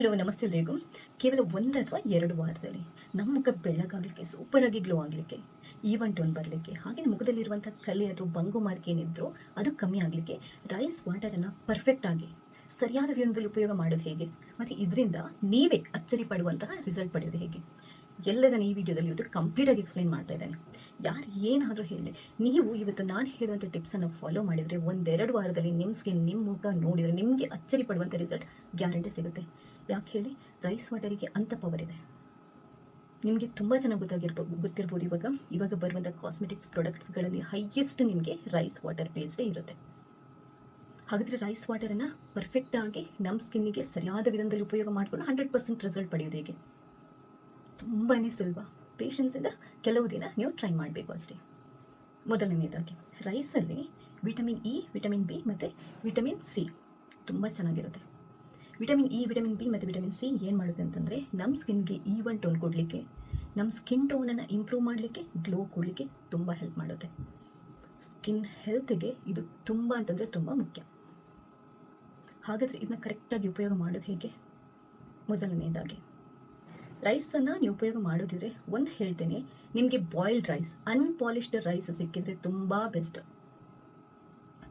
Hello, ನಮಸ್ತೆ ಎಲ್ರಿಗೂ ಕೇವಲ ಒಂದು ಅಥವಾ ಎರಡು ವಾರದಲ್ಲಿ ನಮ್ಮ ಮುಖ ಬೆಳ್ಳಗಾಗಲಿಕ್ಕೆ ಆಗಿ ಗ್ಲೋ ಆಗಲಿಕ್ಕೆ ಈವನ್ ಟೋನ್ ಬರಲಿಕ್ಕೆ, ಹಾಗೆ ಮುಖದಲ್ಲಿರುವಂಥ ಕಲೆ ಅಥವಾ ಬಂಗು ಮಾರ್ಕ್ ಏನಿದ್ರು ಅದು ಕಮ್ಮಿ ಆಗಲಿಕ್ಕೆ ರೈಸ್ ವಾಟರನ್ನು ಪರ್ಫೆಕ್ಟಾಗಿ ಸರಿಯಾದ ವಿಧಾನದಲ್ಲಿ ಉಪಯೋಗ ಮಾಡೋದು ಹೇಗೆ? ಮತ್ತು ಇದರಿಂದ ನೀವೇ ಅಚ್ಚರಿ ಪಡುವಂತಹ ರಿಸಲ್ಟ್ ಪಡೆಯೋದು ಹೇಗೆ? ಎಲ್ಲದನ್ನು ಈ ವಿಡಿಯೋದಲ್ಲಿ ಇವತ್ತು ಕಂಪ್ಲೀಟಾಗಿ ಎಕ್ಸ್ಪ್ಲೈನ್ ಮಾಡ್ತಾ ಇದ್ದಾನೆ. ಯಾರು ಏನಾದರೂ ಹೇಳಿ, ನೀವು ಇವತ್ತು ನಾನು ಹೇಳುವಂಥ ಟಿಪ್ಸನ್ನು ಫಾಲೋ ಮಾಡಿದರೆ ಒಂದೆರಡು ವಾರದಲ್ಲಿ ನಿಮ್ಮ ಸ್ಕಿನ್ ನಿಮ್ಮ ಮುಖ ನೋಡಿದರೆ ನಿಮಗೆ ಅಚ್ಚರಿ ಪಡುವಂಥ ರಿಸಲ್ಟ್ ಗ್ಯಾರಂಟಿ ಸಿಗುತ್ತೆ. ಯಾಕೆ ಹೇಳಿ, ರೈಸ್ ವಾಟರಿಗೆ ಅಂಥ ಪವರ್ ಇದೆ. ನಿಮಗೆ ತುಂಬ ಚೆನ್ನಾಗಿ ಗೊತ್ತಾಗಿರ್ಬೋದು ಗೊತ್ತಿರ್ಬೋದು ಇವಾಗ. ಇವಾಗ ಬರುವಂಥ ಕಾಸ್ಮೆಟಿಕ್ಸ್ ಪ್ರಾಡಕ್ಟ್ಸ್ಗಳಲ್ಲಿ ಹೈಯೆಸ್ಟ್ ನಿಮಗೆ ರೈಸ್ ವಾಟರ್ ಬೇಸ್ಡೇ ಇರುತ್ತೆ. ಹಾಗಾದರೆ ರೈಸ್ ವಾಟರನ್ನು ಪರ್ಫೆಕ್ಟಾಗಿ ನಮ್ಮ ಸ್ಕಿನ್ನಿಗೆ ಸರಿಯಾದ ವಿಧಾನದಲ್ಲಿ ಉಪಯೋಗ ಮಾಡಿಕೊಂಡು ಹಂಡ್ರೆಡ್ ಪರ್ಸೆಂಟ್ ರಿಸಲ್ಟ್ ಪಡೆಯೋದು ಹೇಗೆ? ತುಂಬಾ ಸುಲಭ. ಪೇಷನ್ಸಿಂದ ಕೆಲವು ದಿನ ನೀವು ಟ್ರೈ ಮಾಡಬೇಕು ಅಷ್ಟೇ. ಮೊದಲನೇದಾಗಿ ರೈಸಲ್ಲಿ ವಿಟಮಿನ್ ಇ ವಿಟಮಿನ್ ಬಿ ಮತ್ತು ವಿಟಮಿನ್ ಸಿ ತುಂಬ ಚೆನ್ನಾಗಿರುತ್ತೆ. ವಿಟಮಿನ್ ಇ, ವಿಟಮಿನ್ ಬಿ ಮತ್ತು ವಿಟಮಿನ್ ಸಿ ಏನು ಮಾಡುತ್ತೆ ಅಂತಂದರೆ ನಮ್ಮ ಸ್ಕಿನ್ಗೆ ಈವನ್ ಟೋನ್ ಕೊಡಲಿಕ್ಕೆ ನಮ್ಮ ಸ್ಕಿನ್ ಟೋನನ್ನು ಇಂಪ್ರೂವ್ ಮಾಡಲಿಕ್ಕೆ ಗ್ಲೋ ಕೊಡಲಿಕ್ಕೆ ತುಂಬ ಹೆಲ್ಪ್ ಮಾಡುತ್ತೆ. ಸ್ಕಿನ್ ಹೆಲ್ತ್ಗೆ ಇದು ತುಂಬ ಅಂತಂದರೆ ತುಂಬ ಮುಖ್ಯ. ಹಾಗಾದರೆ ಇದನ್ನ ಕರೆಕ್ಟಾಗಿ ಉಪಯೋಗ ಮಾಡೋದು ಹೇಗೆ? ಮೊದಲನೇದಾಗಿ ರೈಸನ್ನು ನೀವು ಉಪಯೋಗ ಮಾಡೋದಿದ್ರೆ ಒಂದು ಹೇಳ್ತೇನೆ, ನಿಮಗೆ ಬಾಯ್ಲ್ಡ್ ರೈಸ್ ಅನ್ಪಾಲಿಶ್ಡ್ ರೈಸ್ ಸಿಕ್ಕಿದರೆ ತುಂಬ ಬೆಸ್ಟ್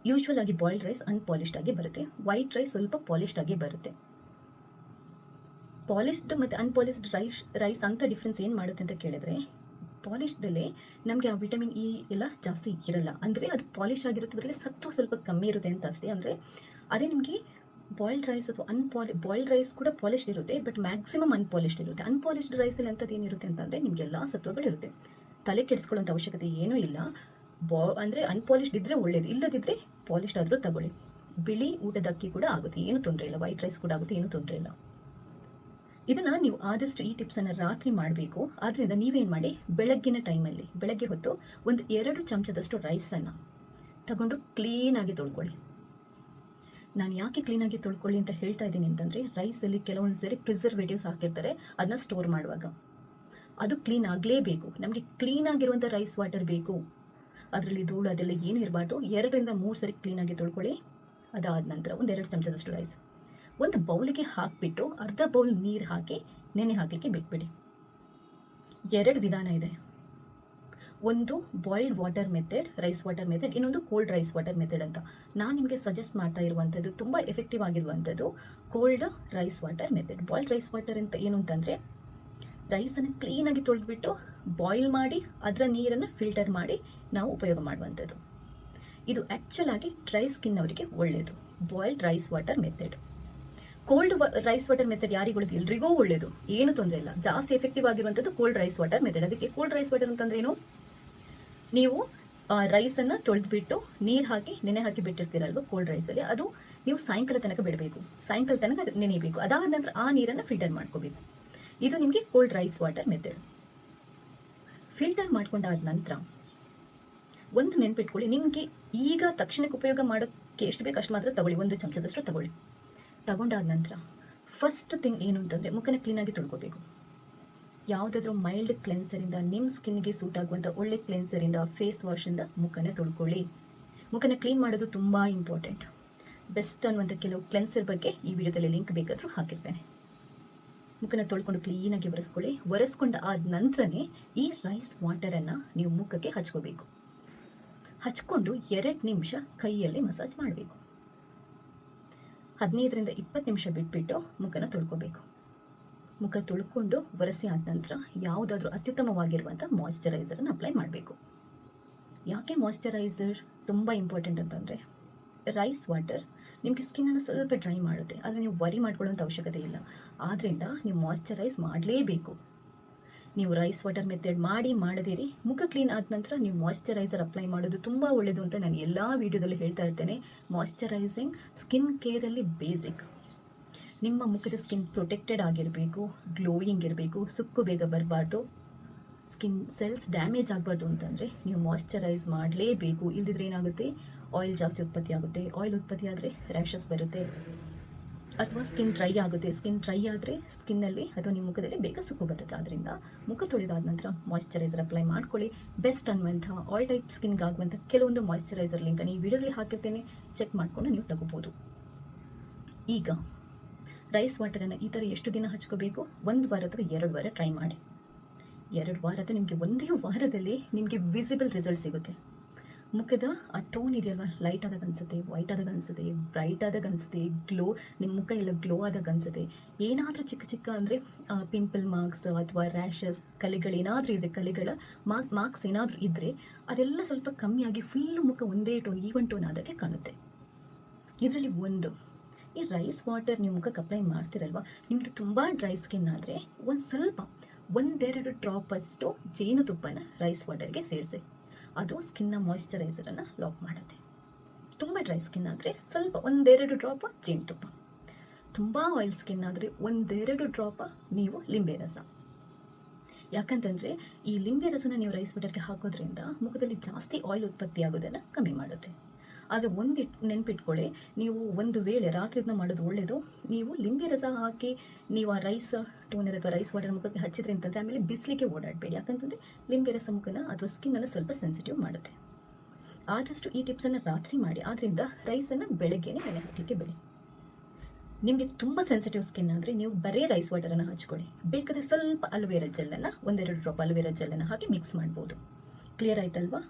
ಯೂಶ್ವಲ್ ಆಗಿ ಬಾಯ್ಲ್ಡ್ ರೈಸ್ ಅನ್ಪಾಲಿಶ್ಡ್ ಆಗಿ ಬರುತ್ತೆ. ವೈಟ್ ರೈಸ್ ಸ್ವಲ್ಪ ಪಾಲಿಶ್ಡ್ ಆಗಿ ಬರುತ್ತೆ. ಪಾಲಿಶ್ಡ್ ಮತ್ತು ಅನ್ಪಾಲಿಶ್ಡ್ ರೈಸ್ ರೈಸ್ ಅಂತ ಡಿಫ್ರೆನ್ಸ್ ಏನು ಮಾಡುತ್ತೆ ಅಂತ ಕೇಳಿದ್ರೆ ಪಾಲಿಶ್ಡಲ್ಲಿ ನಮಗೆ ಆ ವಿಟಮಿನ್ ಇ ಎಲ್ಲ ಜಾಸ್ತಿ ಇರಲ್ಲ. ಅಂದರೆ ಅದು ಪಾಲಿಶ್ ಆಗಿರುತ್ತೆ ಅದರಲ್ಲಿ ಸತ್ತು ಸ್ವಲ್ಪ ಕಮ್ಮಿ ಇರುತ್ತೆ ಅಂತ ಅಷ್ಟೇ. ಅಂದರೆ ಅದೇ ನಿಮಗೆ ಬಾಯ್ಲ್ಡ್ ರೈಸ್ ಅಥವಾ ಅನ್ಪಾಲಿ ಬಾಯ್ಲ್ಡ್ ರೈಸ್ ಕೂಡ ಪಾಲಿಶ್ಡ್ ಇರುತ್ತೆ ಬಟ್ ಮ್ಯಾಕ್ಸಿಮಮ್ ಅನ್ಪಾಲಿಶ್ಡ್ ಇರುತ್ತೆ. ಅನ್ಪಾಲಿಶ್ಡ್ ರೈಸಲ್ಲಿ ಅಂಥದ್ದು ಏನಿರುತ್ತೆ ಅಂತಂದರೆ ನಿಮಗೆಲ್ಲ ಸತ್ವಗಳಿರುತ್ತೆ ತಲೆ ಕೆಡಿಸ್ಕೊಳ್ಳೋಂಥ ಅವಶ್ಯಕತೆ ಏನೂ ಇಲ್ಲ. ಬಾ, ಅಂದರೆ ಅನ್ಪಾಲಿಶ್ಡ್ ಇದ್ದರೆ ಒಳ್ಳೇದು ಇಲ್ಲದಿದ್ದರೆ ಪಾಲಿಶ್ಡ್ ಆದರೂ ತಗೊಳ್ಳಿ. ಬಿಳಿ ಊಟದ ಅಕ್ಕಿ ಕೂಡ ಆಗುತ್ತೆ, ಏನು ತೊಂದರೆ ಇಲ್ಲ. ವೈಟ್ ರೈಸ್ ಕೂಡ ಆಗುತ್ತೆ, ಏನು ತೊಂದರೆ ಇಲ್ಲ. ಇದನ್ನು ನೀವು ಆದಷ್ಟು ಈ ಟಿಪ್ಸನ್ನು ರಾತ್ರಿ ಮಾಡಬೇಕು. ಆದ್ದರಿಂದ ನೀವೇನು ಮಾಡಿ, ಬೆಳಗ್ಗಿನ ಟೈಮಲ್ಲಿ ಬೆಳಗ್ಗೆ ಹೊತ್ತು ಒಂದು ಎರಡು ಚಮಚದಷ್ಟು ರೈಸನ್ನು ತಗೊಂಡು ಕ್ಲೀನಾಗಿ ತೊಳ್ಕೊಳ್ಳಿ. ನಾನು ಯಾಕೆ ಕ್ಲೀನಾಗಿ ತೊಳ್ಕೊಳ್ಳಿ ಅಂತ ಹೇಳ್ತಾ ಇದ್ದೀನಿ ಅಂತಂದರೆ ರೈಸಲ್ಲಿ ಕೆಲವೊಂದು ಸರಿ ಪ್ರಿಸರ್ವೇಟಿವ್ಸ್ ಹಾಕಿರ್ತಾರೆ ಅದನ್ನ ಸ್ಟೋರ್ ಮಾಡುವಾಗ. ಅದು ಕ್ಲೀನ್ ಆಗಲೇಬೇಕು. ನಮಗೆ ಕ್ಲೀನಾಗಿರುವಂಥ ರೈಸ್ ವಾಟರ್ ಬೇಕು. ಅದರಲ್ಲಿ ಧೂಳು ಅದೆಲ್ಲ ಏನು ಇರಬಾರ್ದು. ಎರಡರಿಂದ ಮೂರು ಸರಿ ಕ್ಲೀನಾಗಿ ತೊಳ್ಕೊಳ್ಳಿ. ಅದಾದ ನಂತರ ಒಂದು ಎರಡು ಚಮಚದಷ್ಟು ರೈಸ್ ಒಂದು ಬೌಲಿಗೆ ಹಾಕಿಬಿಟ್ಟು ಅರ್ಧ ಬೌಲ್ ನೀರು ಹಾಕಿ ನೆನೆ ಹಾಕಲಿಕ್ಕೆ ಬಿಟ್ಬಿಡಿ. ಎರಡು ವಿಧಾನ ಇದೆ. ಒಂದು boiled water method rice water method ಇನ್ನೊಂದು ಕೋಲ್ಡ್ ರೈಸ್ ವಾಟರ್ ಮೆಥಡ್ ಅಂತ. ನಾನು ನಿಮಗೆ ಸಜೆಸ್ಟ್ ಮಾಡ್ತಾ ಇರುವಂಥದ್ದು, ತುಂಬ ಎಫೆಕ್ಟಿವ್ ಆಗಿರುವಂಥದ್ದು cold rice water method boiled rice water ಅಂತ ಏನು ಅಂತಂದರೆ ರೈಸನ್ನು ಕ್ಲೀನಾಗಿ ತೊಳೆದುಬಿಟ್ಟು ಬಾಯ್ಲ್ ಮಾಡಿ, ಅದರ ನೀರನ್ನು ಫಿಲ್ಟರ್ ಮಾಡಿ ನಾವು ಉಪಯೋಗ ಮಾಡುವಂಥದ್ದು. ಇದು ಆ್ಯಕ್ಚುಲ್ ಆಗಿ ಡ್ರೈ ಸ್ಕಿನ್ ಅವರಿಗೆ ಒಳ್ಳೆಯದು boiled rice water method cold rice water method ಯಾರಿಗೂ ಎಲ್ರಿಗೂ ಒಳ್ಳೆಯದು ಏನು ತೊಂದರೆ ಇಲ್ಲ. ಜಾಸ್ತಿ ಎಫೆಕ್ಟಿವ್ ಆಗಿರುವಂಥದ್ದು ಕೋಲ್ಡ್ ರೈಸ್ ವಾಟರ್ ಮೆಥಡ್ ಅದಕ್ಕೆ ಕೋಲ್ಡ್ ರೈಸ್ ವಾಟರ್ ಅಂತಂದ್ರೆ ಏನು? ನೀವು ರೈಸನ್ನು ತೊಳೆದ್ಬಿಟ್ಟು ನೀರು ಹಾಕಿ, ನೆನೆ ಹಾಕಿ ಬಿಟ್ಟಿರ್ತೀರಲ್ವ ಕೋಲ್ಡ್ ರೈಸಲ್ಲಿ ಅದು ನೀವು ಸಾಯಂಕಾಲ ತನಕ ಬಿಡಬೇಕು. ಸಾಯಂಕಾಲ ತನಕ ನೆನೆಯಬೇಕು ಅದಾದ ನಂತರ ಆ ನೀರನ್ನು ಫಿಲ್ಟರ್ ಮಾಡ್ಕೋಬೇಕು. ಇದು ನಿಮಗೆ cold rice water method filter ಮಾಡ್ಕೊಂಡಾದ ನಂತರ ಒಂದು ನೆನ್ಪಿಟ್ಕೊಳ್ಳಿ, ನಿಮಗೆ ಈಗ ತಕ್ಷಣಕ್ಕೆ ಉಪಯೋಗ ಮಾಡೋಕ್ಕೆ ಎಷ್ಟು ಬೇಕು ಅಷ್ಟು ಮಾತ್ರ ತಗೊಳ್ಳಿ, ಒಂದು ಚಮಚದಷ್ಟು ತಗೊಳ್ಳಿ. ತಗೊಂಡಾದ ನಂತರ ಫಸ್ಟ್ ಥಿಂಗ್ ಏನು ಅಂತಂದರೆ ಮುಖನ ಕ್ಲೀನಾಗಿ ತೊಳ್ಕೊಬೇಕು. ಯಾವುದಾದ್ರೂ ಮೈಲ್ಡ್ ಕ್ಲೆನ್ಸರಿಂದ ನಿಮ್ಮ ಸ್ಕಿನ್ಗೆ ಸೂಟ್ ಆಗುವಂಥ ಒಳ್ಳೆ ಕ್ಲೆನ್ಸರಿಂದ ಫೇಸ್ ವಾಶಿಂದ ಮುಖನ ತೊಳ್ಕೊಳ್ಳಿ. ಮುಖನ ಕ್ಲೀನ್ ಮಾಡೋದು ತುಂಬ ಇಂಪಾರ್ಟೆಂಟ್ ಬೆಸ್ಟ್ ಅನ್ನುವಂಥ ಕೆಲವು ಕ್ಲೆನ್ಸರ್ ಬಗ್ಗೆ ಈ ವಿಡಿಯೋದಲ್ಲಿ ಲಿಂಕ್ ಬೇಕಾದರೂ ಹಾಕಿರ್ತೇನೆ. ಮುಖನ ತೊಳ್ಕೊಂಡು ಕ್ಲೀನಾಗಿ ಒರೆಸ್ಕೊಳ್ಳಿ. ಒರೆಸ್ಕೊಂಡು ಆದ ನಂತರನೇ ಈ ರೈಸ್ ವಾಟರನ್ನು ನೀವು ಮುಖಕ್ಕೆ ಹಚ್ಕೋಬೇಕು. ಹಚ್ಕೊಂಡು ಎರಡು ನಿಮಿಷ ಕೈಯಲ್ಲಿ ಮಸಾಜ್ ಮಾಡಬೇಕು. ಹದಿನೈದರಿಂದ ಇಪ್ಪತ್ತು ನಿಮಿಷ ಬಿಟ್ಬಿಟ್ಟು ಮುಖನ ತೊಳ್ಕೊಬೇಕು. ಮುಖ ತೊಳ್ಕೊಂಡು ಒರೆಸಿ ಆದ ನಂತರ ಯಾವುದಾದ್ರೂ ಅತ್ಯುತ್ತಮವಾಗಿರುವಂಥ ಮಾಯಿಶ್ಚರೈಸರನ್ನು ಅಪ್ಲೈ ಮಾಡಬೇಕು. ಯಾಕೆ ಮಾಯಿಶ್ಚರೈಸರ್ ತುಂಬ ಇಂಪಾರ್ಟೆಂಟ್ ಅಂತಂದರೆ ರೈಸ್ ವಾಟರ್ ನಿಮಗೆ ಸ್ಕಿನ್ನನ್ನು ಸ್ವಲ್ಪ ಡ್ರೈ ಮಾಡುತ್ತೆ, ಆದರೆ ನೀವು ವರಿ ಮಾಡ್ಕೊಳ್ಳೋಂಥ ಅವಶ್ಯಕತೆ ಇಲ್ಲ. ಆದ್ದರಿಂದ ನೀವು ಮಾಯಿಶ್ಚರೈಸ್ ಮಾಡಲೇಬೇಕು. ನೀವು ರೈಸ್ ವಾಟರ್ ಮೆಥಡ್ ಮಾಡಿ ಮಾಡದಿರಿ. ಮುಖ ಕ್ಲೀನ್ ಆದ ನಂತರ ನೀವು ಮಾಯಶ್ಚರೈಸರ್ ಅಪ್ಲೈ ಮಾಡೋದು ತುಂಬ ಒಳ್ಳೆಯದು ಅಂತ ನಾನು ಎಲ್ಲ ವೀಡಿಯೋದಲ್ಲಿ ಹೇಳ್ತಾ ಇರ್ತೇನೆ. ಮಾಯಶ್ಚರೈಸಿಂಗ್ ಸ್ಕಿನ್ ಕೇರಲ್ಲಿ ಬೇಸಿಕ್ ನಿಮ್ಮ ಮುಖದ ಸ್ಕಿನ್ ಪ್ರೊಟೆಕ್ಟೆಡ್ ಆಗಿರಬೇಕು ಗ್ಲೋಯಿಂಗ್ ಇರಬೇಕು, ಸುಕ್ಕು ಬೇಗ ಬರಬಾರ್ದು. ಸ್ಕಿನ್ ಸೆಲ್ಸ್ ಡ್ಯಾಮೇಜ್ ಆಗಬಾರ್ದು ಅಂತಂದರೆ ನೀವು ಮಾಯಶ್ಚರೈಸ್ ಮಾಡಲೇಬೇಕು. ಇಲ್ದಿದ್ರೆ ಏನಾಗುತ್ತೆ? ಆಯಿಲ್ ಜಾಸ್ತಿ ಉತ್ಪತ್ತಿ ಆಗುತ್ತೆ. ಆಯಿಲ್ ಉತ್ಪತ್ತಿ ಆದರೆ ರ್ಯಾಷಸ್ ಬರುತ್ತೆ. ಅಥವಾ ಸ್ಕಿನ್ ಡ್ರೈ ಆಗುತ್ತೆ. ಸ್ಕಿನ್ ಡ್ರೈ ಆದರೆ ಸ್ಕಿನ್ನಲ್ಲಿ ಅಥವಾ ನಿಮ್ಮ ಮುಖದಲ್ಲಿ ಬೇಗ ಸುಕ್ಕು ಬರುತ್ತೆ. ಆದ್ದರಿಂದ ಮುಖ ತೊಳೆದಾದ ನಂತರ ಮಾಯಿಶ್ಚರೈಸರ್ ಅಪ್ಲೈ ಮಾಡ್ಕೊಳ್ಳಿ. ಬೆಸ್ಟ್ ಅನ್ನುವಂಥ ಆಲ್ ಟೈಪ್ ಸ್ಕಿನ್ಗೆ ಆಗುವಂಥ ಕೆಲವೊಂದು ಮಾಯಿಶ್ಚರೈಸರ್ ಲಿಂಕನ್ನು ಈ ವಿಡಿಯೋದಲ್ಲಿ ಹಾಕಿರ್ತೇನೆ. ಚೆಕ್ ಮಾಡಿಕೊಂಡು ನೀವು ತಗೋಬೋದು. ಈಗ ರೈಸ್ ವಾಟರನ್ನು ಈ ಥರ ಎಷ್ಟು ದಿನ ಹಚ್ಕೋಬೇಕು? ಒಂದು ವಾರ ಅಥವಾ ಎರಡು ವಾರ ಟ್ರೈ ಮಾಡಿ. ಎರಡು ವಾರದ ನಿಮಗೆ ಒಂದೇ ವಾರದಲ್ಲಿ ನಿಮಗೆ ವಿಸಿಬಲ್ ರಿಸಲ್ಟ್ ಸಿಗುತ್ತೆ. ಮುಖದ ಆ ಟೋನ್ ಇದೆಯಲ್ವ ಲೈಟ್ ಆದಾಗ ಅನಿಸುತ್ತೆ ವೈಟ್ ಆದಾಗ ಅನಿಸುತ್ತೆ ಬ್ರೈಟ್ ಆದಾಗ ಅನಿಸುತ್ತೆ ಗ್ಲೋ ನಿಮ್ಮ ಮುಖ ಎಲ್ಲ ಗ್ಲೋ ಆದಾಗ ಅನಿಸುತ್ತೆ. ಏನಾದರೂ ಚಿಕ್ಕ ಚಿಕ್ಕ ಅಂದರೆ ಪಿಂಪಲ್ ಮಾರ್ಕ್ಸ್ ಅಥವಾ ರ್ಯಾಷಸ್ ಕಲೆಗಳು ಏನಾದರೂ ಇದ್ದರೆ ಕಲೆಗಳ ಮಾರ್ಕ್ ಮಾರ್ಕ್ಸ್ ಏನಾದರೂ ಇದ್ದರೆ ಅದೆಲ್ಲ ಸ್ವಲ್ಪ ಕಮ್ಮಿಯಾಗಿ ಫುಲ್ಲು ಮುಖ ಒಂದೇ ಟೋನ್ ಈವನ್ ಟೋನ್ ಆದಾಗೆ ಕಾಣುತ್ತೆ. ಇದರಲ್ಲಿ ಒಂದು, ಈ ರೈಸ್ ವಾಟರ್ ನಿಮ್ಮ ಮುಖಕ್ಕೆ ಅಪ್ಲೈ ಮಾಡ್ತಿರಲ್ವ? ನಿಮ್ಮದು ತುಂಬ ಡ್ರೈ ಸ್ಕಿನ್ ಆದರೆ ಒಂದು ಸ್ವಲ್ಪ, ಒಂದೆರಡು ಡ್ರಾಪಷ್ಟು ಜೇನುತುಪ್ಪನ ರೈಸ್ ವಾಟರ್ಗೆ ಸೇರಿಸಿ. ಅದು ಸ್ಕಿನ್ನ ಮಾಯಿಶ್ಚರೈಸರನ್ನು ಲಾಕ್ ಮಾಡುತ್ತೆ. ತುಂಬ ಡ್ರೈ ಸ್ಕಿನ್ ಆದರೆ ಸ್ವಲ್ಪ ಒಂದೆರಡು ಡ್ರಾಪ ಜೇನುತುಪ್ಪ ತುಂಬ ಆಯಿಲ್ ಸ್ಕಿನ್ ಆದರೆ ಒಂದೆರಡು ಡ್ರಾಪ ನೀವು ಲಿಂಬೆ ರಸ. ಯಾಕಂತಂದರೆ ಈ ಲಿಂಬೆ ರಸನ ನೀವು ರೈಸ್ ಬಟರ್ಗೆ ಹಾಕೋದ್ರಿಂದ ಮುಖದಲ್ಲಿ ಜಾಸ್ತಿ ಆಯಿಲ್ ಉತ್ಪತ್ತಿ ಆಗೋದನ್ನು ಕಮ್ಮಿ ಮಾಡುತ್ತೆ. ಆದರೆ ಒಂದು ನೆನ್ಪಿಟ್ಕೊಳ್ಳಿ, ನೀವು ಒಂದು ವೇಳೆ ರಾತ್ರಿದನ್ನ ಮಾಡೋದು ಒಳ್ಳೆಯದು ನೀವು ಲಿಂಬೆ ರಸ ಹಾಕಿ, ನೀವು ಆ ರೈಸ್ ಟೋನರ್ ಅಥವಾ ರೈಸ್ ವಾಟರ್ ಮುಖಕ್ಕೆ ಹಚ್ಚಿದ್ರೆ ಅಂತಂದರೆ ಆಮೇಲೆ ಬಿಸಿಲಿಗೆ ಓಡಾಡಬೇಡಿ. ಯಾಕಂತಂದರೆ ಲಿಂಬೆ ರಸ ಮುಖನ ಅಥವಾ ಸ್ಕಿನ್ನನ್ನು ಸ್ವಲ್ಪ ಸೆನ್ಸಿಟಿವ್ ಮಾಡುತ್ತೆ. ಆದಷ್ಟು ಈ ಟಿಪ್ಸನ್ನು ರಾತ್ರಿ ಮಾಡಿ ಆದ್ದರಿಂದ ರೈಸನ್ನು ಬೆಳಗ್ಗೆನೇ ನೆನೆ ಹಾಕಲಿಕ್ಕೆ ಬಿಡಿ ನಿಮಗೆ ತುಂಬ ಸೆನ್ಸಿಟಿವ್ ಸ್ಕಿನ್ ಅಂದರೆ ನೀವು ಬರೀ ರೈಸ್ ವಾಟರನ್ನು ಹಚ್ಕೊಳ್ಳಿ. ಬೇಕಾದರೆ ಸ್ವಲ್ಪ ಅಲೋವೆರಾ ಜೆಲ್ಲನ್ನು ಒಂದೆರಡು ಡ್ರಾಪ್ ಅಲೋವೆರಾ ಜೆಲ್ಲನ್ನು ಹಾಕಿ ಮಿಕ್ಸ್ ಮಾಡ್ಬೋದು. ಕ್ಲಿಯರ್ ಆಯ್ತಲ್ವಾ?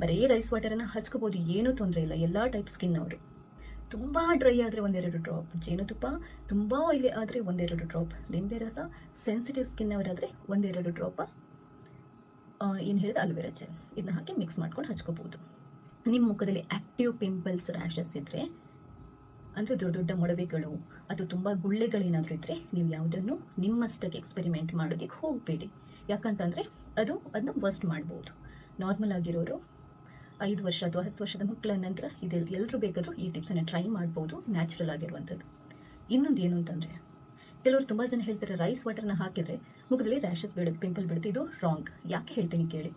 ಬರೀ ರೈಸ್ ವಾಟರನ್ನು ಹಚ್ಕೋಬೋದು, ಏನೂ ತೊಂದರೆ ಇಲ್ಲ. ಎಲ್ಲ ಟೈಪ್ ಸ್ಕಿನ್ ಅವರು. ತುಂಬ ಡ್ರೈ ಆದರೆ ಒಂದೆರಡು ಡ್ರಾಪ್ ಜೇನುತುಪ್ಪ ತುಂಬ ಆಯಿಲಿ ಆದರೆ ಒಂದೆರಡು ಡ್ರಾಪ್ ಲಿಂಬೆ ರಸ ಸೆನ್ಸಿಟಿವ್ ಸ್ಕಿನ್ ಅವರಾದರೆ ಒಂದೆರಡು ಡ್ರಾಪ ಏನು ಹೇಳಿದ ಅಲೋವೆರಾ ಜೆಲ್ ಇದನ್ನ ಹಾಕಿ ಮಿಕ್ಸ್ ಮಾಡ್ಕೊಂಡು ಹಚ್ಕೋಬೋದು. ನಿಮ್ಮ ಮುಖದಲ್ಲಿ ಆ್ಯಕ್ಟಿವ್ ಪಿಂಪಲ್ಸ್ ರ್ಯಾಷಸ್ ಇದ್ದರೆ ಅಂದರೆ ದೊಡ್ಡ ದೊಡ್ಡ ಮೊಡವೆಗಳು ಅಥವಾ ತುಂಬ ಗುಳ್ಳೆಗಳೇನಾದರೂ ಇದ್ದರೆ ನೀವು ಯಾವುದನ್ನು ನಿಮ್ಮಷ್ಟಕ್ಕೆ ಎಕ್ಸ್ಪೆರಿಮೆಂಟ್ ಮಾಡೋದಕ್ಕೆ ಹೋಗಬೇಡಿ. ಯಾಕಂತಂದರೆ ಅದು ಅದನ್ನ ವರ್ಸ್ಟ್ ಮಾಡ್ಬೋದು. ನಾರ್ಮಲ್ ಆಗಿರೋರು ಐದು ವರ್ಷ ಅಥವಾ ಹತ್ತು ವರ್ಷದ ಮಕ್ಕಳ ನಂತರ ಇದೆಲ್ಲ ಎಲ್ಲರೂ ಬೇಕಾದರೂ ಈ ಟಿಪ್ಸನ್ನು ಟ್ರೈ ಮಾಡ್ಬೋದು, ನ್ಯಾಚುರಲ್ ಆಗಿರುವಂಥದ್ದು. ಇನ್ನೊಂದು ಏನು ಅಂತಂದರೆ, ಕೆಲವರು ತುಂಬ ಜನ ಹೇಳ್ತಾರೆ, ರೈಸ್ ವಾಟರ್ನ ಹಾಕಿದರೆ ಮುಖದಲ್ಲಿ ರ್ಯಾಷಸ್ ಬಿಡುತ್ತೆ ಪಿಂಪಲ್ ಬಿಡುತ್ತೆ ಇದು ರಾಂಗ್. ಯಾಕೆ ಹೇಳ್ತೀನಿ ಕೇಳಿ.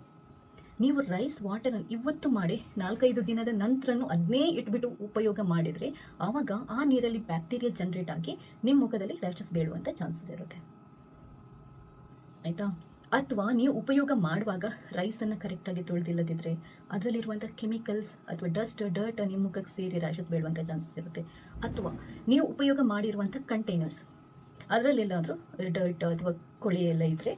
ನೀವು ರೈಸ್ ವಾಟರ್ ಇವತ್ತು ಮಾಡಿ, ನಾಲ್ಕೈದು ದಿನದ ನಂತರನೂ ಅದನ್ನೇ ಇಟ್ಬಿಟ್ಟು ಉಪಯೋಗ ಮಾಡಿದರೆ ಆವಾಗ ಆ ನೀರಲ್ಲಿ ಬ್ಯಾಕ್ಟೀರಿಯಾ ಜನ್ರೇಟ್ ಆಗಿ ನಿಮ್ಮ ಮುಖದಲ್ಲಿ ರ್ಯಾಷಸ್ ಬೀಳುವಂಥ ಚಾನ್ಸಸ್ ಇರುತ್ತೆ. ಆಯಿತಾ? ಅಥವಾ ನೀವು ಉಪಯೋಗ ಮಾಡುವಾಗ ರೈಸನ್ನು ಕರೆಕ್ಟಾಗಿ ತೊಳೆದಿಲ್ಲದಿದ್ದರೆ ಅದರಲ್ಲಿರುವಂಥ ಕೆಮಿಕಲ್ಸ್ ಅಥವಾ ಡಸ್ಟ್ ಡರ್ಟ್ ನಿಮ್ಮ ಮುಖಕ್ಕೆ ಸೇರಿ ರ್ಯಾಷಸ್ ಬೀಳುವಂಥ ಚಾನ್ಸಸ್ ಇರುತ್ತೆ. ಅಥವಾ ನೀವು ಉಪಯೋಗ ಮಾಡಿರುವಂಥ ಕಂಟೈನರ್ಸ್ ಅದರಲ್ಲೆಲ್ಲಾದರೂ ಡರ್ಟ್ ಅಥವಾ ಕೊಳೆ ಎಲ್ಲ ಇದ್ದರೆ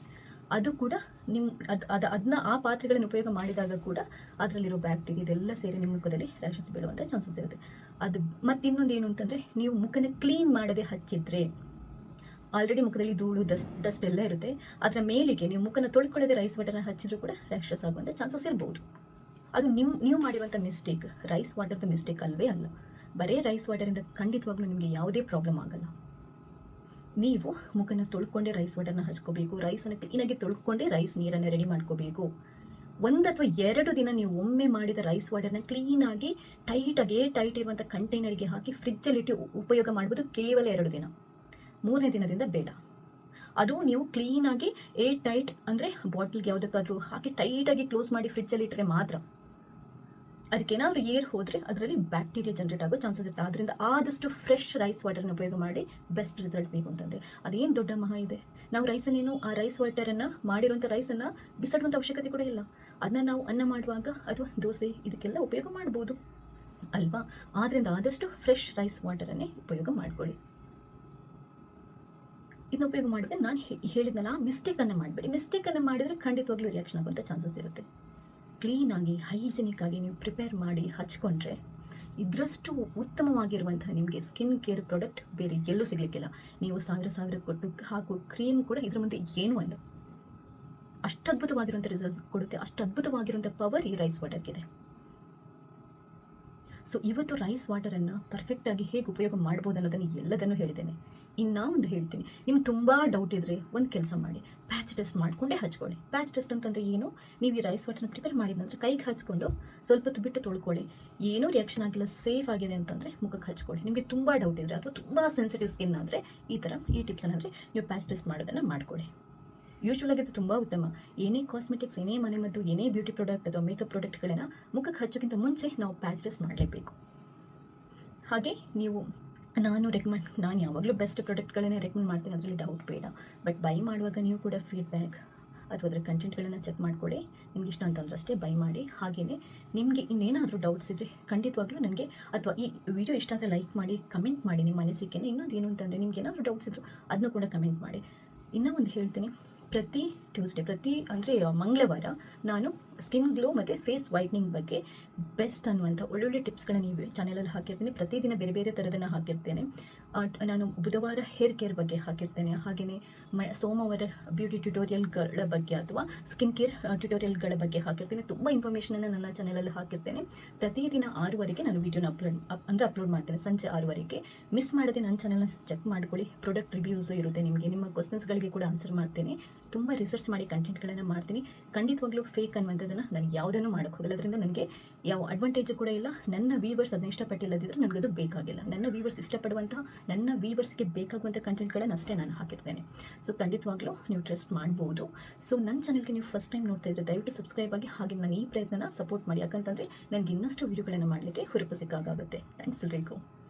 ಅದು ಕೂಡ ನಿಮ್ಮ ಅದು ಅದು ಅದನ್ನ ಆ ಪಾತ್ರೆಗಳನ್ನು ಉಪಯೋಗ ಮಾಡಿದಾಗ ಕೂಡ ಅದರಲ್ಲಿರೋ ಬ್ಯಾಕ್ಟೀರಿಯಾ ಇದೆಲ್ಲ ಸೇರಿ ನಿಮ್ಮ ಮುಖದಲ್ಲಿ ರ್ಯಾಷಸ್ ಬೀಳುವಂಥ ಚಾನ್ಸಸ್ ಇರುತ್ತೆ. ಅದು ಮತ್ತು ಇನ್ನೊಂದು ಏನು ಅಂತಂದರೆ ನೀವು ಮುಖನ ಕ್ಲೀನ್ ಮಾಡದೆ ಹಚ್ಚಿದ್ರೆ ಆಲ್ರೆಡಿ ಮುಖದಲ್ಲಿ ಧೂಳು ಡಸ್ಟ್ ಡಸ್ಟ್ ಎಲ್ಲ ಇರುತ್ತೆ. ಅದರ ಮೇಲಿಗೆ ನೀವು ಮುಖನ ತೊಳ್ಕೊಳ್ಳದೆ ರೈಸ್ ವಾಟರ್ನ ಹಚ್ಚಿದ್ರು ಕೂಡ ರ್ಯಾಷಸ್ ಆಗುವಂಥ ಚಾನ್ಸಸ್ ಇರ್ಬೋದು. ಅದು ನಿಮ್ಮ ನೀವು ಮಾಡಿರುವಂಥ ಮಿಸ್ಟೇಕ್ ರೈಸ್ ವಾಟರ್ದು ಮಿಸ್ಟೇಕ್ ಅಲ್ಲವೇ ಅಲ್ಲ. ಬರೀ ರೈಸ್ ವಾಟರಿಂದ ಖಂಡಿತವಾಗ್ಲೂ ನಿಮಗೆ ಯಾವುದೇ ಪ್ರಾಬ್ಲಮ್ ಆಗಲ್ಲ. ನೀವು ಮುಖನ ತೊಳ್ಕೊಂಡೇ ರೈಸ್ ವಾಟರ್ನ ಹಚ್ಕೋಬೇಕು ರೈಸನ್ನು ಕ್ಲೀನಾಗಿ ತೊಳ್ಕೊಂಡೇ ರೈಸ್ ನೀರನ್ನು ರೆಡಿ ಮಾಡ್ಕೋಬೇಕು. ಒಂದು ಅಥವಾ ಎರಡು ದಿನ ನೀವು ಒಮ್ಮೆ ಮಾಡಿದ ರೈಸ್ ವಾಟರ್ನ ಕ್ಲೀನಾಗಿ ಟೈಟಾಗಿ ಟೈಟ್ ಇರುವಂಥ ಕಂಟೈನರ್ಗೆ ಹಾಕಿ ಫ್ರಿಜ್ಜಲ್ಲಿಟ್ಟು ಉಪಯೋಗ ಮಾಡ್ಬೋದು ಕೇವಲ ಎರಡು ದಿನ. ಮೂರನೇ ದಿನದಿಂದ ಬೇಡ. ಅದು ನೀವು ಕ್ಲೀನಾಗಿ ಏ ಟೈಟ್ ಅಂದರೆ ಬಾಟ್ಲ್ಗೆ ಯಾವುದಕ್ಕಾದರೂ ಹಾಕಿ ಟೈಟಾಗಿ ಕ್ಲೋಸ್ ಮಾಡಿ ಫ್ರಿಜ್ಜಲ್ಲಿ ಇಟ್ಟರೆ ಮಾತ್ರ ಅದಕ್ಕೇನಾದ್ರೂ ಏರ್ ಹೋದರೆ ಅದರಲ್ಲಿ ಬ್ಯಾಕ್ಟೀರಿಯಾ ಜನರೇಟ್ ಆಗೋ ಚಾನ್ಸಸ್ ಇರುತ್ತೆ. ಆದ್ದರಿಂದ ಆದಷ್ಟು ಫ್ರೆಶ್ ರೈಸ್ ವಾಟರ್ನ ಉಪಯೋಗ ಮಾಡಿ ಬೆಸ್ಟ್ ರಿಸಲ್ಟ್ ಬೇಕು ಅಂತಂದರೆ. ಅದೇನು ದೊಡ್ಡ ಮಹಾ ಇದೆ. ನಾವು ರೈಸನ್ನೇನು ಆ ರೈಸ್ ವಾಟರನ್ನು ಮಾಡಿರುವಂಥ ರೈಸನ್ನು ಬಿಸಾಡುವಂಥ ಅವಶ್ಯಕತೆ ಕೂಡ ಇಲ್ಲ. ಅದನ್ನ ನಾವು ಅನ್ನ ಮಾಡುವಾಗ ಅಥವಾ ದೋಸೆ ಇದಕ್ಕೆಲ್ಲ ಉಪಯೋಗ ಮಾಡ್ಬೋದು. ಅಲ್ವಾ? ಆದ್ದರಿಂದ ಆದಷ್ಟು ಫ್ರೆಶ್ ರೈಸ್ ವಾಟರನ್ನೇ ಉಪಯೋಗ ಮಾಡ್ಕೊಳ್ಳಿ. ಇದನ್ನ ಉಪಯೋಗ ಮಾಡಿದ್ರೆ ನಾನು ಹೇಳಿದ್ನಲ್ಲ ಮಿಸ್ಟೇಕನ್ನು ಮಾಡಬೇಡಿ. ಮಿಸ್ಟೇಕನ್ನು ಮಾಡಿದರೆ ಖಂಡಿತವಾಗ್ಲೂ ರಿಯಾಕ್ಷನ್ ಆಗುವಂಥ ಚಾನ್ಸಸ್ ಇರುತ್ತೆ. ಕ್ಲೀನಾಗಿ ಹೈಜಿನಿಕ್ ಆಗಿ ನೀವು ಪ್ರಿಪೇರ್ ಮಾಡಿ ಹಚ್ಕೊಂಡ್ರೆ ಇದರಷ್ಟು ಉತ್ತಮವಾಗಿರುವಂಥ ನಿಮಗೆ ಸ್ಕಿನ್ ಕೇರ್ ಪ್ರಾಡಕ್ಟ್ ಬೇರೆ ಎಲ್ಲೂ ಸಿಗಲಿಕ್ಕಿಲ್ಲ. ನೀವು ಸಾವಿರ ಸಾವಿರ ಕೊಟ್ಟು ಹಾಕೋ ಕ್ರೀಮ್ ಕೂಡ ಇದ್ರ ಮುಂದೆ ಏನೂ ಅಲ್ಲ. ಅಷ್ಟು ಅದ್ಭುತವಾಗಿರುವಂಥ ರಿಸಲ್ಟ್ ಕೊಡುತ್ತೆ. ಅಷ್ಟು ಅದ್ಭುತವಾಗಿರುವಂಥ ಪವರ್ ಈ ರೈಸ್ ವಾಟರ್ಗಿದೆ ಸೊ ಇವತ್ತು ರೈಸ್ ವಾಟರನ್ನು ಪರ್ಫೆಕ್ಟಾಗಿ ಹೇಗೆ ಉಪಯೋಗ ಮಾಡ್ಬೋದು ಅನ್ನೋದನ್ನು ಎಲ್ಲದನ್ನು ಹೇಳಿದ್ದೇನೆ. ಇನ್ನು ಒಂದು ಹೇಳ್ತೀನಿ. ನಿಮ್ಗೆ ತುಂಬ ಡೌಟ್ ಇದ್ದರೆ ಒಂದು ಕೆಲಸ ಮಾಡಿ. ಪ್ಯಾಚ್ ಟೆಸ್ಟ್ ಮಾಡಿಕೊಂಡೇ ಹಚ್ಕೊಳ್ಳಿ. ಪ್ಯಾಚ್ ಟೆಸ್ಟ್ ಅಂತಂದರೆ ಏನು? ನೀವು ಈ ರೈಸ್ ವಾಟರ್ನ ಪ್ರಿಪೇರ್ ಮಾಡಿದ ನಂತರ ಕೈಗೆ ಹಚ್ಕೊಂಡು ಸ್ವಲ್ಪ ಹೊತ್ತು ಬಿಟ್ಟು ತೊಳ್ಕೊಳ್ಳಿ. ಏನೂ ರಿಯಾಕ್ಷನ್ ಆಗಿಲ್ಲ ಸೇಫ್ ಆಗಿದೆ ಅಂತಂದರೆ ಮುಖಕ್ಕೆ ಹಚ್ಕೊಳ್ಳಿ. ನಿಮಗೆ ತುಂಬ ಡೌಟ್ ಇದ್ದರೆ ಅಥವಾ ತುಂಬ ಸೆನ್ಸಿಟಿವ್ ಸ್ಕಿನ್ ಆದರೆ ಈ ಥರ ಈ ಟಿಪ್ಸನ್ನು ಅಂದರೆ ನೀವು ಪ್ಯಾಚ್ ಟೆಸ್ಟ್ ಮಾಡೋದನ್ನು ಮಾಡ್ಕೊಳ್ಳಿ. ಯೂಶ್ವಲ್ ಆಗಿ ತುಂಬಾ ತುಂಬ ಉತ್ತಮ. ಏನೇ ಕಾಸ್ಮೆಟಿಕ್ಸ್ ಏನೇ ಮನೆ ಮದ್ದು, ಏನೇ ಬ್ಯೂಟಿ ಪ್ರಾಡಕ್ಟ್ ಅಥವಾ ಮೇಕಪ್ ಪ್ರಾಡಕ್ಟ್ಗಳನ್ನು ಮುಖಕ್ಕೆ ಹಚ್ಚೋಕ್ಕಿಂತ ಮುಂಚೆ ನಾವು ಪ್ಯಾಚ್ ಟೆಸ್ಟ್ ಮಾಡಲೇಬೇಕು. ಹಾಗೆ ನೀವು, ನಾನು ರೆಕಮೆಂಡ್ ನಾನು ಯಾವಾಗಲೂ ಬೆಸ್ಟ್ ಪ್ರಾಡಕ್ಟ್ಗಳನ್ನೇ ರೆಕಮೆಂಡ್ ಮಾಡ್ತೀನಿ, ಅದರಲ್ಲಿ ಡೌಟ್ ಬೇಡ. ಬಟ್ ಬೈ ಮಾಡುವಾಗ ನೀವು ಕೂಡ ಫೀಡ್ಬ್ಯಾಕ್ ಅಥವಾ ಅದರ ಕಂಟೆಂಟ್ಗಳನ್ನು ಚೆಕ್ ಮಾಡ್ಕೊಳ್ಳಿ. ನಿಮ್ಗೆ ಇಷ್ಟ ಅಂತಂದ್ರೆ ಅಷ್ಟೇ ಬೈ ಮಾಡಿ. ಹಾಗೆಯೇ ನಿಮಗೆ ಇನ್ನೇನಾದರೂ ಡೌಟ್ಸ್ ಇದ್ದರೆ ಖಂಡಿತವಾಗ್ಲೂ ನನಗೆ ಅಥವಾ ಈ ವಿಡಿಯೋ ಇಷ್ಟ ಆದರೆ ಲೈಕ್ ಮಾಡಿ ಕಮೆಂಟ್ ಮಾಡಿ ನಿಮ್ಮ ಮನಸ್ಸಿಗೆ ಇನ್ನೊಂದು ಏನು ಅಂತಂದರೆ ನಿಮ್ಗೆ ಏನಾದರೂ ಡೌಟ್ಸ್ ಇದ್ದರೂ ಅದನ್ನು ಕೂಡ ಕಮೆಂಟ್ ಮಾಡಿ. ಇನ್ನೂ ಒಂದು ಹೇಳ್ತೀನಿ. ಪ್ರತಿ ಟ್ಯೂಸ್ಡೇ ಪ್ರತಿ ಅಂದರೆ ಮಂಗಳವಾರ ನಾನು ಸ್ಕಿನ್ ಗ್ಲೋ ಮತ್ತು ಫೇಸ್ ವೈಟ್ನಿಂಗ್ ಬಗ್ಗೆ ಬೆಸ್ಟ್ ಅನ್ನುವಂಥ ಒಳ್ಳೊಳ್ಳೆ ಟಿಪ್ಸ್ಗಳನ್ನ ಈ ಚಾನಲಲ್ಲಿ ಹಾಕಿರ್ತೀನಿ. ಪ್ರತಿದಿನ ಬೇರೆ ಬೇರೆ ಥರದನ್ನು ಹಾಕಿರ್ತೇನೆ. ನಾನು ಬುಧವಾರ ಹೇರ್ ಕೇರ್ ಬಗ್ಗೆ ಹಾಕಿರ್ತೇನೆ. ಹಾಗೆಯೇ ಮ, ಸೋಮವಾರ ಬ್ಯೂಟಿ ಟ್ಯುಟೋರಿಯಲ್ಗಳ ಬಗ್ಗೆ ಅಥವಾ ಸ್ಕಿನ್ ಕೇರ್ ಟ್ಯುಟೋರಿಯಲ್ಗಳ ಬಗ್ಗೆ ಹಾಕಿರ್ತೇನೆ. ತುಂಬ ಇನ್ಫಾರ್ಮೇಷನನ್ನು ನನ್ನ ಚಾನಲಲ್ಲಿ ಹಾಕಿರ್ತೇನೆ. ಪ್ರತಿದಿನ ಆರೂವರೆಗೆ ನಾನು ವೀಡಿಯೋನ ಅಪ್ಲೋಡ್ ಅಪ್, ಅಂದರೆ ಅಪ್ಲೋಡ್ ಮಾಡ್ತೇನೆ. ಸಂಜೆ ಆರೂವರೆಗೆ. ಮಿಸ್ ಮಾಡದೆ ನನ್ನ ಚಾನಲ್ನ ಚೆಕ್ ಮಾಡ್ಕೊಳ್ಳಿ. ಪ್ರಾಡಕ್ಟ್ ರಿವ್ಯೂಸು ಇರುತ್ತೆ ನಿಮಗೆ. ನಿಮ್ಮ ಕ್ವಶನ್ಸ್ಗಳಿಗೆ ಕೂಡ ಆನ್ಸರ್ ಮಾಡ್ತೇನೆ. ತುಂಬ ರಿಸರ್ಚ್ ಮಾಡಿ ಕಂಟೆಂಟ್ಗಳನ್ನು ಮಾಡ್ತೀನಿ. ಖಂಡಿತವಾಗ್ಲೂ ಫೇಕ್ ಅನ್ನುವಂಥದ್ದನ್ನು ನಾನು ಯಾವುದನ್ನು ಮಾಡೋಕ್ಕೆ ಹೋಗಲ್ಲ. ಅದರಿಂದ ನನಗೆ ಯಾವ ಅಡ್ವಾಂಟೇಜು ಕೂಡ ಇಲ್ಲ. ನನ್ನ ವೀವರ್ಸ್ ಅದನ್ನ ಇಷ್ಟಪಟ್ಟಿಲ್ಲದಿದ್ದರೆ ನನಗದು ಬೇಕಾಗಿಲ್ಲ. ನನ್ನ ವೀವರ್ಸ್ ಇಷ್ಟಪಡುವಂಥ ನನ್ನ ವೀವರ್ಸ್ಗೆ ಬೇಕಾಗುವಂಥ ಕಂಟೆಂಟ್ಗಳನ್ನು ಅಷ್ಟೇ ನಾನು ಹಾಕಿರ್ತೇನೆ. ಸೊ ಖಂಡಿತವಾಗ್ಲೂ ನೀವು ಟ್ರಸ್ಟ್ ಮಾಡ್ಬೋದು. ಸೊ ನನ್ನ ಚಾನಲ್ಗೆ ನೀವು ಫಸ್ಟ್ ಟೈಮ್ ನೋಡ್ತಾ ಇದ್ದರೆ ದಯವಿಟ್ಟು ಸಬ್ಸ್ಕ್ರೈಬ್ ಆಗಿ ಹಾಗೆ ನಾನು ಈ ಪ್ರಯತ್ನನ ಸಪೋರ್ಟ್ ಮಾಡಿ. ಯಾಕಂತಂದರೆ ನನಗೆ ಇನ್ನಷ್ಟು ವೀಡಿಯೋಗಳನ್ನು ಮಾಡಲಿಕ್ಕೆ ಹುರುಪು ಸಿಕ್ಕಾಗುತ್ತೆ ಥ್ಯಾಂಕ್ಸ್ ಎಲ್ರಿಗೂ